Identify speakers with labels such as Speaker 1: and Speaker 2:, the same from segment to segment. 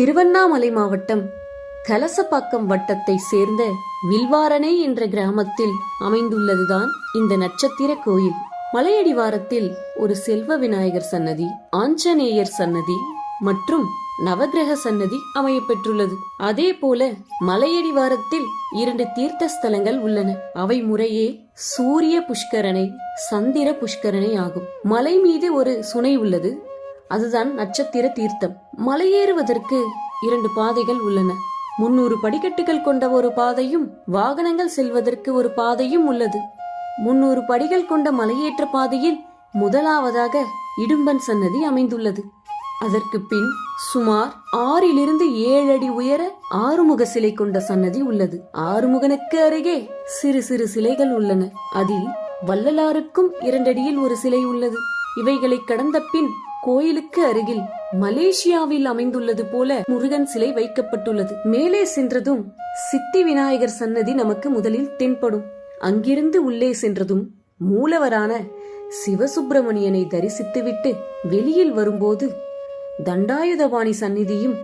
Speaker 1: திருவண்ணாமலை மாவட்டம் கலசப்பாக்கம் வட்டத்தை சேர்ந்த வில்வாரணை என்ற கிராமத்தில் அமைந்துள்ளதுதான் இந்த நட்சத்திர கோயில். மலையடிவாரத்தில் ஒரு செல்வ விநாயகர் சன்னதி ஆஞ்சநேயர் சன்னதி மற்றும் நவகிரக சன்னதி அமையப்பெற்றுள்ளது. அதே போல மலையடிவாரத்தில் இரண்டு தீர்த்த ஸ்தலங்கள் உள்ளன. அவை முறையே சூரிய புஷ்கரணை சந்திர புஷ்கரணை ஆகும். மலை மீது ஒரு சுனை உள்ளது. அதுதான் நட்சத்திர தீர்த்தம். மலையேறுவதற்கு இரண்டு பாதைகள் உள்ளன. முன்னூறு படிக்கட்டுகள் கொண்ட ஒரு பாதையும் வாகனங்கள் செல்வதற்கு ஒரு பாதையும் உள்ளது. முன்னூறு படிகள் கொண்ட மலையேற்ற பாதையில் முதலாவதாக இடும்பன் சன்னதி அமைந்துள்ளது. அதற்கு பின் சுமார் ஆறிலிருந்து ஏழு அடி உயர ஆறுமுக சிலை கொண்ட சன்னதி உள்ளது. ஆறுமுகனுக்கு அருகே சிறு சிறு சிலைகள் உள்ளன. அதில் வள்ளலாருக்கும் இரண்டடியில் ஒரு சிலை உள்ளது. இவைகளை கடந்த பின் கோயிலுக்கு அருகில் மலேசியாவில் அமைந்துள்ளது போல முருகன் சிலை வைக்கப்பட்டுள்ளது. மேலே சென்றதும் சித்தி விநாயகர் சன்னதி நமக்கு முதலில் தென்படும். அங்கிருந்து உள்ளே சென்றதும் மூலவரான சிவசுப்பிரமணியனை தரிசித்துவிட்டு வெளியில் வரும்போது தண்டாயுதபாணி சந்நிதியும்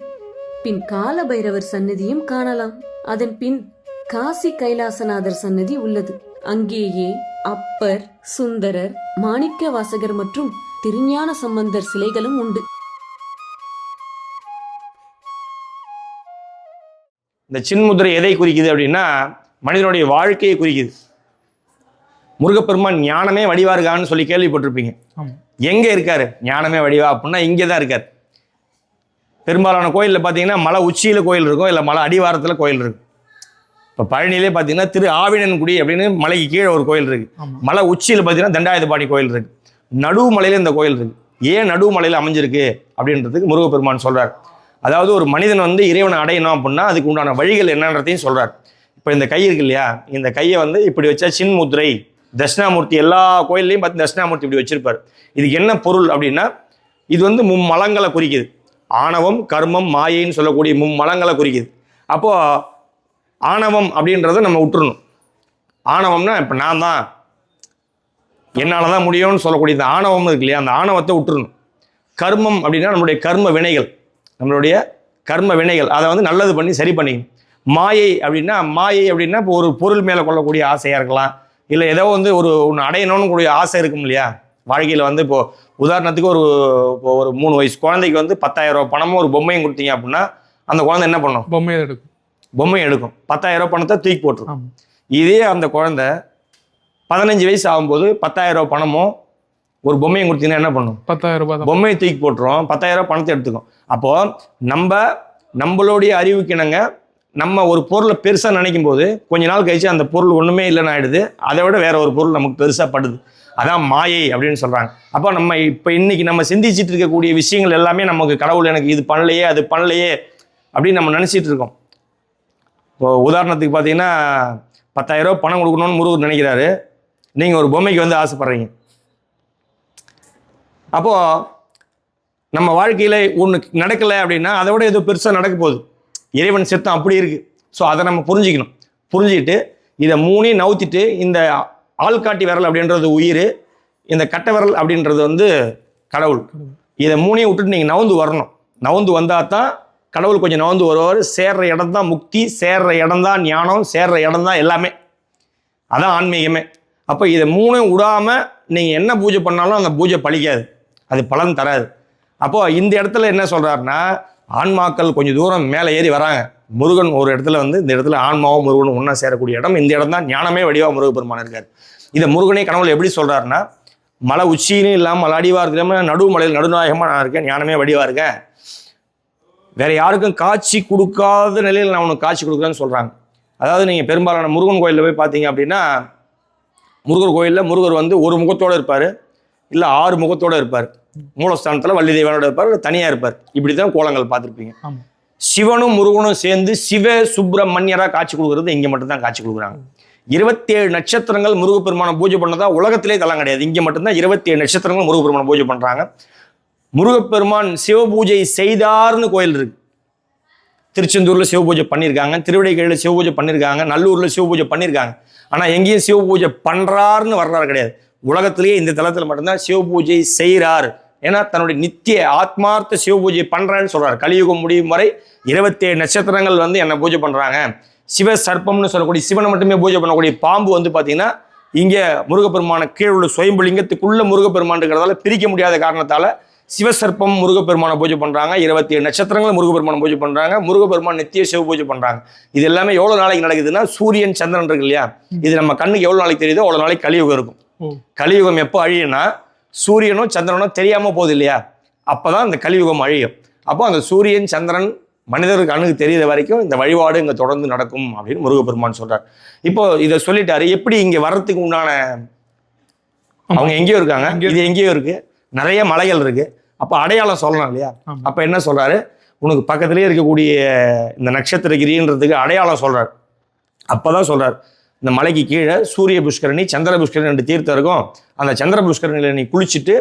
Speaker 1: பின் காலபைரவர் சந்நிதியும் காணலாம். அதன் பின் காசி கைலாசநாதர் சன்னதி உள்ளது. அங்கேயே அப்பர் சுந்தரர் மாணிக்க வாசகர் மற்றும் திருஞான சம்பந்தர் சிலைகளும் உண்டு.
Speaker 2: இந்த சின்முத்திரை எதை குறிக்குது அப்படின்னா மனிதனுடைய வாழ்க்கையை குறிக்குது. முருகப்பெருமான் ஞானமே வடிவா இருக்கான்னு சொல்லி கேள்விப்பட்டிருப்பீங்க. எங்க இருக்காரு? ஞானமே வடிவா அப்படின்னா இங்கே தான் இருக்கார். பெரும்பாலான கோயிலில் பார்த்தீங்கன்னா மலை உச்சியில் கோயில் இருக்கும் இல்லை மலை அடிவாரத்தில் கோயில் இருக்கும். இப்போ பழனியிலே பார்த்தீங்கன்னா திரு ஆவினன்குடி அப்படின்னு மலைக்கு கீழே ஒரு கோயில் இருக்கு.
Speaker 3: ஆமா.
Speaker 2: மலை உச்சியில் பார்த்தீங்கன்னா தண்டாயுதபாணி கோயில் இருக்கு. நடுவுமலையில் இந்த கோயில் இருக்கு. ஏன் நடுவு மலையில் அமைஞ்சிருக்கு? அப்படின்றதுக்கு முருகப்பெருமான் சொல்கிறார் அதாவது ஒரு மனிதன் வந்து இறைவனை அடையணும் அப்படின்னா அதுக்கு உண்டான வழிகள் என்னன்றதையும் சொல்கிறார் இப்போ இந்த கை இருக்கு இல்லையா? இந்த கையை வந்து இப்படி வச்சா சின்முத்ரை தட்சிணாமூர்த்தி எல்லா கோயில்லையும் பார்த்து தட்சிணாமூர்த்தி இப்படி வச்சிருப்பார். இதுக்கு என்ன பொருள் அப்படின்னா இது வந்து மும்மலங்களை குறிக்குது. ஆணவம் கர்மம் மாயைன்னு சொல்லக்கூடிய மும்மலங்களை குறிக்குது. அப்போது ஆணவம் அப்படின்றத நம்ம விட்டுறணும். ஆணவம்னா இப்போ நான் தான் என்னால் தான் முடியும்னு சொல்லக்கூடிய இந்த ஆணவம் இருக்கு இல்லையா? அந்த ஆணவத்தை விட்டுறணும். கர்மம் அப்படின்னா நம்மளுடைய கர்ம வினைகள். நம்மளுடைய கர்ம வினைகள். அதை வந்து நல்லது பண்ணி சரி பண்ணிக்கணும் மாயை அப்படின்னா மாயை அப்படின்னா இப்போ ஒரு பொருள் மேலே கொள்ளக்கூடிய ஆசையாக இருக்கலாம். இல்லை ஏதோ வந்து ஒரு ஒன்று அடையணும்னு கூடிய ஆசை இருக்கும் இல்லையா? வாழ்க்கையில் வந்து இப்போ உதாரணத்துக்கு ஒரு இப்போ ஒரு மூணு வயசு குழந்தைக்கு வந்து பத்தாயிரம் பணமும் ஒரு பொம்மையும் கொடுத்தீங்க அப்படின்னா அந்த குழந்தை என்ன பண்ணும்?
Speaker 3: பொம்மையை எடுக்கும்.
Speaker 2: பொம்மையை எடுக்கும். பத்தாயிரம் பணத்தை தூக்கி போட்டுரும். இதே அந்த குழந்தை பதினஞ்சு வயசு ஆகும்போது பத்தாயிரம் ரூபாய் பணமும் ஒரு பொம்மையும் கொடுத்தீங்கன்னா என்ன பண்ணும்?
Speaker 3: பத்தாயிரம் ரூபாய்
Speaker 2: பொம்மையை தூக்கி போட்டுரும். பத்தாயிரம் ரூபாய் பணத்தை எடுத்துக்கும். அப்போ நம்ம நம்மளுடைய அறிவுக்கிணங்க நம்ம ஒரு பொருளை பெருசாக நினைக்கும் போது கொஞ்ச நாள் கழிச்சு அந்த பொருள் ஒன்றுமே இல்லைன்னு ஆயிடுது. அதை விட வேற ஒரு பொருள் நமக்கு பெருசாக படுது. அதான் மாயை அப்படின்னு சொல்கிறாங்க அப்போ நம்ம இப்போ இன்னைக்கு நம்ம சிந்திச்சிட்டு இருக்கக்கூடிய விஷயங்கள் எல்லாமே நமக்கு கடவுள் எனக்கு இது பண்ணலையே அது பண்ணலையே அப்படின்னு நம்ம நினச்சிட்டு இருக்கோம். இப்போ உதாரணத்துக்கு பார்த்தீங்கன்னா பத்தாயிரம் ரூபாய் பணம் கொடுக்கணும்னு முருகர் நினைக்கிறாரு. நீங்கள் ஒரு பொம்மைக்கு வந்து ஆசைப்படுறீங்க. அப்போது நம்ம வாழ்க்கையில் ஒன்று நடக்கலை அப்படின்னா அதை விட ஏதோ பெருசாக நடக்க போகுது. இறைவன் சித்தம் அப்படி இருக்குது ஸோ அதை நம்ம புரிஞ்சுக்கணும். புரிஞ்சுக்கிட்டு இதை மூணையும் நவுத்திட்டு இந்த ஆள்காட்டி விரல் அப்படின்றது உயிர் இந்த கட்டை விரல் அப்படின்றது வந்து கடவுள். இதை மூணையும் விட்டுட்டு நீங்கள் நவுந்து வரணும். நவுந்து வந்தால் தான் கடவுள் கொஞ்சம் நவுந்து வருவார். சேர்ற இடம் தான் முக்தி சேர்ற இடம் தான் ஞானம் சேர்ற இடம் தான் எல்லாமே. அதான் ஆன்மீகமே. அப்போ இதை மூணும் விடாமல் நீங்கள் என்ன பூஜை பண்ணாலும் அந்த பூஜை பழிக்காது. அது பலன் தராது. அப்போது இந்த இடத்துல என்ன சொல்கிறாருன்னா ஆன்மாக்கள் கொஞ்சம் தூரம் மேலே ஏறி வராங்க. முருகன் ஒரு இடத்துல வந்து இந்த இடத்துல ஆன்மாவும் முருகனும் ஒன்றா சேரக்கூடிய இடம். இந்த இடம் தான் ஞானமே வடிவா முருகப்பெருமான் இருக்கார். இதை முருகனே கனவுல எப்படி சொல்கிறாருன்னா மலை உச்சின்னு இல்லாமல் மலை அடிவாக இருக்கிற நடுவு மலையில் நடுநாயகமாக நான் இருக்கேன் ஞானமே வடிவாக இருக்கேன். வேற யாருக்கும் காட்சி கொடுக்காத நிலையில் நான் உனக்கு காட்சி கொடுக்குறேன்னு சொல்கிறாங்க அதாவது நீங்கள் பெரும்பாலான முருகன் கோயிலில் போய் பார்த்தீங்க அப்படின்னா முருகர் கோயிலில் முருகர் வந்து ஒரு முகத்தோடு இருப்பார். இல்லை ஆறு முகத்தோடு இருப்பார். மூலஸ்தானத்தில் வள்ளி தெய்வனோட இருப்பார் தனியாக இருப்பார். இப்படி தான் கோலங்கள் பார்த்துருப்பீங்க. சிவனும் முருகனும் சேர்ந்து சிவ சுப்பிரமணியராக காட்சி கொடுக்குறது இங்கே மட்டும்தான் காட்சி கொடுக்குறாங்க. இருபத்தேழு நட்சத்திரங்கள் முருகப்பெருமான பூஜை பண்ணதா உலகத்திலே தலம் கிடையாது. இங்கே மட்டும்தான் இருபத்தேழு நட்சத்திரங்கள் முருகப்பெருமான பூஜை பண்ணுறாங்க முருகப்பெருமான் சிவ பூஜை செய்தார்னு கோயில் இருக்கு. திருச்செந்தூரில் சிவ பூஜை பண்ணியிருக்காங்க திருவிடைக்கையில் சிவ பூஜை பண்ணியிருக்காங்க நல்லூரில் சிவ பூஜை பண்ணியிருக்காங்க ஆனால் எங்கேயும் சிவ பூஜை பண்ணுறாருன்னு வர்றாரு கிடையாது. உலகத்திலேயே இந்த தளத்தில் மட்டும்தான் சிவ பூஜை செய்கிறார் ஏன்னா தன்னுடைய நித்திய ஆத்மார்த்த சிவ பூஜை பண்ணுறான்னு சொல்கிறார் கலியுகம் முடியும் வரை இருபத்தேழு நட்சத்திரங்கள் வந்து என்னை பூஜை பண்ணுறாங்க சிவ சர்ப்பம்னு சொல்லக்கூடிய சிவனை மட்டுமே பூஜை பண்ணக்கூடிய பாம்பு வந்து பார்த்தீங்கன்னா இங்கே முருகப்பெருமான கீழ் உள்ள சுயம்புலிங்கத்துக்குள்ள முருகப்பெருமான் இருக்கிறதால பிரிக்க முடியாத காரணத்தால் சிவசர்ப்பம் முருகப்பெருமானை பூஜை பண்றாங்க. இருபத்தி ஏழு நட்சத்திரங்கள் முருகப்பெருமானை பூஜை பண்றாங்க. முருகப்பெருமான் நித்திய சிவ பூஜை பண்றாங்க. இது எல்லாமே எவ்வளவு நாளைக்கு நடக்குதுன்னா சூரியன் சந்திரன் இருக்கு இல்லையா? இது நம்ம கண்ணுக்கு எவ்வளவு நாளைக்கு தெரியுதோ அவ்வளவு நாளைக்கு கலியுகம் இருக்கும். கலியுகம் எப்போ அழியும்னா சூரியனும் சந்திரனும் தெரியாம போகுது இல்லையா? அப்பதான் இந்த கலியுகம் அழியும். அப்போ அந்த சூரியன் சந்திரன் மனிதருக்கு கண்ணுக்கு தெரியுற வரைக்கும் இந்த வழிபாடு இங்க தொடர்ந்து நடக்கும் அப்படின்னு முருகப்பெருமான் சொல்றார். இப்போ இதை சொல்லிட்டாரு. எப்படி இங்க வர்றதுக்கு உண்டான அவங்க எங்கேயோ இருக்காங்க. இது எங்கேயோ இருக்கு. நிறைய மலைகள் இருக்கு. அப்ப அடையாளம் சொல்லணும் இல்லையா. அப்ப என்ன சொல்றாரு? உனக்கு பக்கத்திலேயே இருக்கக்கூடிய இந்த நட்சத்திரகிரின்றதுக்கு அடையாளம் சொல்றாரு. அப்பதான் சொல்றாரு இந்த மலைக்கு கீழே சூரிய புஷ்கரணி சந்திர புஷ்கரணி ரெண்டு தீர்த்தம் இருக்கும். அந்த சந்திர புஷ்கரணியில நீ குளிச்சுட்டு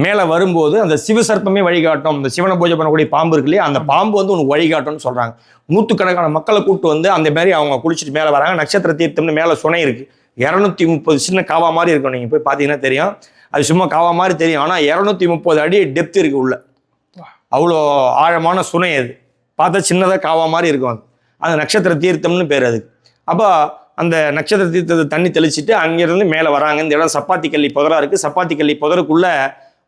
Speaker 2: மேலே வரும்போது அந்த சிவசர்ப்பமே வழிகாட்டும். இந்த சிவனை பூஜை பண்ணக்கூடிய பாம்பு இருக்கு இல்லையா? அந்த பாம்பு வந்து உனக்கு வழிகாட்டும்னு சொல்றாங்க. நூற்றுக்கணக்கான மக்களை கூப்பிட்டு வந்து அந்த மாதிரி அவங்க குளிச்சுட்டு மேலே வராங்க. நட்சத்திர தீர்த்தம்னு மேலே சுனை இருக்கு. இரநூத்தி முப்பது சின்ன காவா மாதிரி இருக்கும். நீங்கள் போய் பார்த்தீங்கன்னா தெரியும். அது சும்மா காவா மாதிரி தெரியும். ஆனால் இரநூத்தி முப்பது அடி டெப்த் இருக்குது உள்ள. அவ்வளோ ஆழமான சுனை அது. பார்த்தா சின்னதாக காவா மாதிரி இருக்கும் அது. அந்த நட்சத்திர தீர்த்தம்னு பேர் அதுக்கு அப்போ அந்த நட்சத்திர தீர்த்தத்தை தண்ணி தெளிச்சிட்டு அங்கேருந்து மேலே வராங்க. இந்த இடம் சப்பாத்தி கல்லி புதரா இருக்குது சப்பாத்தி கல்லி புதருக்குள்ள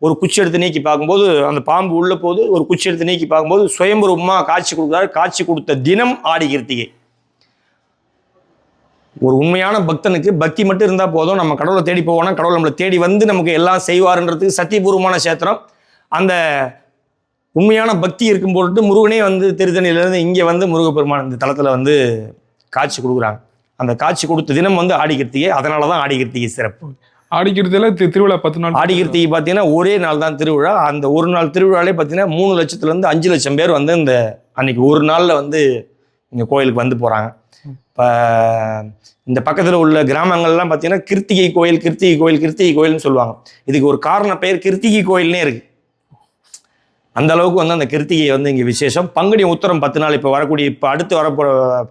Speaker 2: ஒரு குச்சி எடுத்து நீக்கி பார்க்கும்போது அந்த பாம்பு உள்ள போது ஒரு குச்சி எடுத்து நீக்கி பார்க்கும்போது சுயம்புரமாக காட்சி கொடுக்குறாரு. காட்சி கொடுத்த தினம் ஆடி கிருத்திகை. ஒரு உண்மையான பக்தனுக்கு பக்தி மட்டும் இருந்தால் போதும். நம்ம கடவுளை தேடி போவோம்னா கடவுள் நம்மளை தேடி வந்து நமக்கு எல்லாம் செய்வாருன்றதுக்கு சத்தியபூர்வமான சேத்திரம். அந்த உண்மையான பக்தி இருக்கும் பொருட்டு முருகனே வந்து திருத்தணியிலேருந்து இங்கே வந்து முருகப்பெருமான் இந்த தளத்தில் வந்து காட்சி கொடுக்குறாங்க. அந்த காட்சி கொடுத்த தினம் வந்து ஆடி கிருத்திகை. அதனால தான் ஆடி கிருத்திகை சிறப்பு.
Speaker 3: தி- திருவிழா பத்து நாள்
Speaker 2: ஆடி கிருத்திகை பார்த்தீங்கன்னா ஒரே நாள் தான் திருவிழா. அந்த ஒரு நாள் திருவிழாலே பார்த்தீங்கன்னா மூணு லட்சத்துலேருந்து அஞ்சு லட்சம் பேர் வந்து இந்த அன்னைக்கு ஒரு நாளில் வந்து இங்கே கோயிலுக்கு வந்து போகிறாங்க இப்போ இந்த பக்கத்தில் உள்ள கிராமங்கள்லாம் பார்த்தீங்கன்னா கிருத்திகை கோயில் கிருத்திகை கோயில் கிருத்திகை கோயில்னு சொல்லுவாங்க. இதுக்கு ஒரு காரண பெயர் கிருத்திகை கோயில்னே இருக்கு. அந்த அளவுக்கு வந்து அந்த கிருத்திகை வந்து இங்கே விசேஷம். பங்குனி உத்தரம் பத்து நாள் இப்போ வரக்கூடிய இப்போ அடுத்து வரப்போ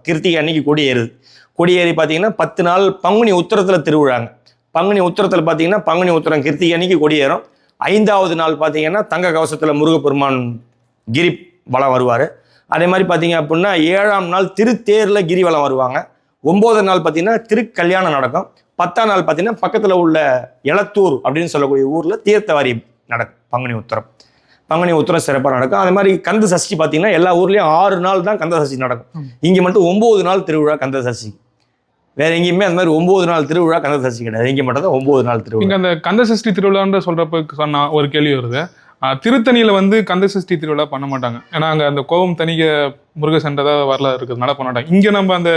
Speaker 2: கிருத்திகை அன்னைக்கு கொடியேறுது. கொடியேறி பார்த்தீங்கன்னா பத்து நாள் பங்குனி உத்தரத்தில் திருவிழாங்க. பங்குனி உத்தரத்தில் பார்த்தீங்கன்னா பங்குனி உத்தரம் கிருத்திகை அன்னைக்கு கொடியேறும். ஐந்தாவது நாள் பார்த்தீங்கன்னா தங்க கவசத்தில் முருகப்பெருமான் கிரி வலம் வருவார். அதே மாதிரி பார்த்தீங்க அப்படின்னா ஏழாம் நாள் திருத்தேரில் கிரிவலம் வருவாங்க. ஒன்பதாம் நாள் பார்த்தீங்கன்னா திருக்கல்யாணம் நடக்கும். பத்தாம் நாள் பார்த்தீங்கன்னா பக்கத்தில் உள்ள எலத்தூர் அப்படின்னு சொல்லக்கூடிய ஊரில் தீர்த்தவாரி நடக்கும். பங்குனி உத்தரம். பங்குனி உத்தரம் சிறப்பாக நடக்கும். அதே மாதிரி கந்த சஷ்டி பார்த்தீங்கன்னா எல்லா ஊர்லேயும் ஆறு நாள் தான் கந்த சஷ்டி நடக்கும். இங்கே மட்டும் ஒம்பது நாள் திருவிழா கந்த சஷ்டி. வேற எங்கேயுமே அந்த மாதிரி ஒம்பது நாள் திருவிழா கந்த சஷ்டி கிடையாது. இங்கே மட்டும் தான் ஒம்பது நாள் திருவிழா.
Speaker 3: இங்க அந்த கந்த சஷ்டி திருவிழான்ற சொல்றப்ப சொன்னா ஒரு கேள்வி வருது. திருத்தணியில வந்து கந்த சஷ்டி திருவிழா பண்ண மாட்டாங்க. ஏன்னா அங்க அந்த கோபம் தணிக முருக சண்டை வரல இருக்கிறதுனால பண்ண மாட்டாங்க. இங்க நம்ம அந்த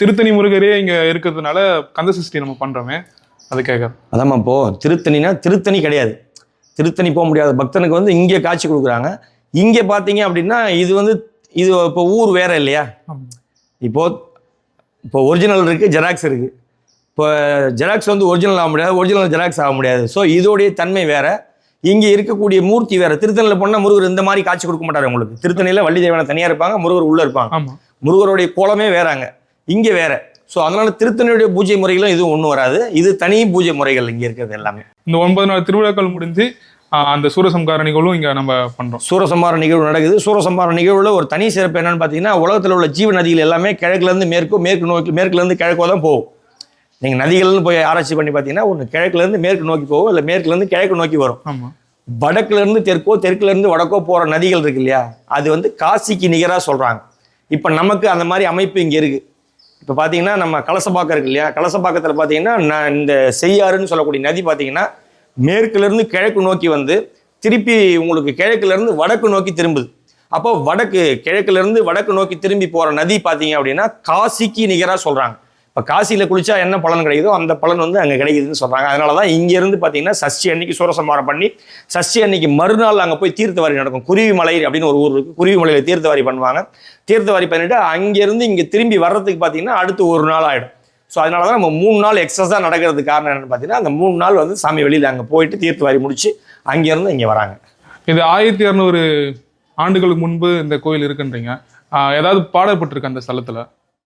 Speaker 3: திருத்தணி முருகரே இங்க இருக்கிறதுனால கந்த சஷ்டி நம்ம பண்றோமே. அது கேட்கறேன்
Speaker 2: அதாம்மா இப்போ திருத்தணினா திருத்தணி கிடையாது. திருத்தணி போக முடியாத பக்தனுக்கு வந்து இங்கே காட்சி கொடுக்குறாங்க. இங்கே பார்த்தீங்க அப்படின்னா இது வந்து இது இப்போ ஊர் வேற இல்லையா? இப்போ இப்போ ஒரிஜினல் இருக்குது ஜெராக்ஸ் இருக்குது இப்போ ஜெராக்ஸ் வந்து ஒரிஜினல் ஆக முடியாது ஒரிஜினல் ஜெராக்ஸ் ஆக முடியாது. ஸோ இதோடைய தன்மை வேற. இங்கே இருக்கக்கூடிய மூர்த்தி வேற திருத்தணியில் போனால் முருகர் இந்த மாதிரி காட்சி கொடுக்க மாட்டார் உங்களுக்கு. திருத்தணியில் வள்ளி தேவனை தனியாக இருப்பாங்க முருகர் உள்ளே இருப்பாங்க. முருகருடைய கோலமே வேறாங்க. இங்கே வேற. ஸோ அதனால திருத்தணியுடைய பூஜை முறைகளும் இதுவும் ஒன்றும் வராது. இது தனி பூஜை முறைகள் இங்கே இருக்கிறது எல்லாமே.
Speaker 3: இந்த ஒன்பது நாள் திருவிழாக்கள் முடிஞ்சு அந்த சூரசம்கார நிகழ்வும் இங்க நம்ம பண்றோம்.
Speaker 2: சூரசம்பார நிகழ்வு நடக்குது. சூரசம்பார நிகழ்வுல ஒரு தனி சிறப்பு என்னன்னு பார்த்தீங்கன்னா உலகத்தில் உள்ள ஜீவ நதிகள் எல்லாமே கிழக்குலேருந்து மேற்கோ மேற்கு நோக்கி மேற்குலேருந்து கிழக்கோ தான் போகும். நீங்கள் நதிகள்னு போய் ஆராய்ச்சி பண்ணி பார்த்தீங்கன்னா ஒன்று கிழக்குலேருந்து மேற்கு நோக்கி போகும் இல்லை மேற்குலேருந்து கிழக்கு நோக்கி வரும். வடக்குலேருந்து தெற்கோ தெற்குலேருந்து வடக்கோ போகிற நதிகள் இருக்கு இல்லையா? அது வந்து காசிக்கு நிகராக சொல்கிறாங்க இப்போ நமக்கு அந்த மாதிரி அமைப்பு இங்கே இருக்குது இப்போ பார்த்தீங்கன்னா நம்ம கலசப்பாக்கம் இருக்கு இல்லையா? கலசப்பாக்கத்தில் பார்த்தீங்கன்னா நான் இந்த செய்யாறுன்னு சொல்லக்கூடிய நதி பார்த்தீங்கன்னா மேற்குலேருந்து கிழக்கு நோக்கி வந்து திருப்பி உங்களுக்கு கிழக்குலேருந்து வடக்கு நோக்கி திரும்புது. அப்போ வடக்கு கிழக்குலேருந்து வடக்கு நோக்கி திரும்பி போகிற நதி பார்த்தீங்க அப்படின்னா காசிக்கு நிகராக சொல்கிறாங்க இப்போ காசியில் குளிச்சா என்ன பலன் கிடைக்குதோ அந்த பலன் வந்து அங்கே கிடைக்குதுன்னு சொல்கிறாங்க அதனால தான் இங்கேருந்து பார்த்தீங்கன்னா சஷ்டி அன்னைக்கு சூரசம்மாரம் பண்ணி சஷ்டி அன்னைக்கு மறுநாள் அங்கே போய் தீர்த்தவாரி நடக்கும். குருவிமலை அப்படின்னு ஒரு ஊர் இருக்குது குருவிமலையில் தீர்த்தவாரி பண்ணுவாங்க. தீர்த்தவாரி பண்ணிவிட்டு அங்கேருந்து இங்கே திரும்பி வர்றதுக்கு பார்த்தீங்கன்னா அடுத்து ஒரு நாள் ஆகிடும் ஸோ அதனால தான் நம்ம மூணு நாள் எக்ஸஸாக நடக்கிறதுக்கு காரணம் என்னென்னு பார்த்தீங்கன்னா அந்த மூணு நாள் வந்து சாமி வெளியில் அங்கே போயிட்டு தீர்த்தவாரி முடித்து அங்கேருந்து இங்கே வராங்க.
Speaker 3: இது ஆயிரத்தி இரநூறு ஆண்டுகளுக்கு முன்பு இந்த கோயில் இருக்குன்றீங்க. ஏதாவது பாடப்பட்டிருக்கு அந்த ஸ்தலத்தில்?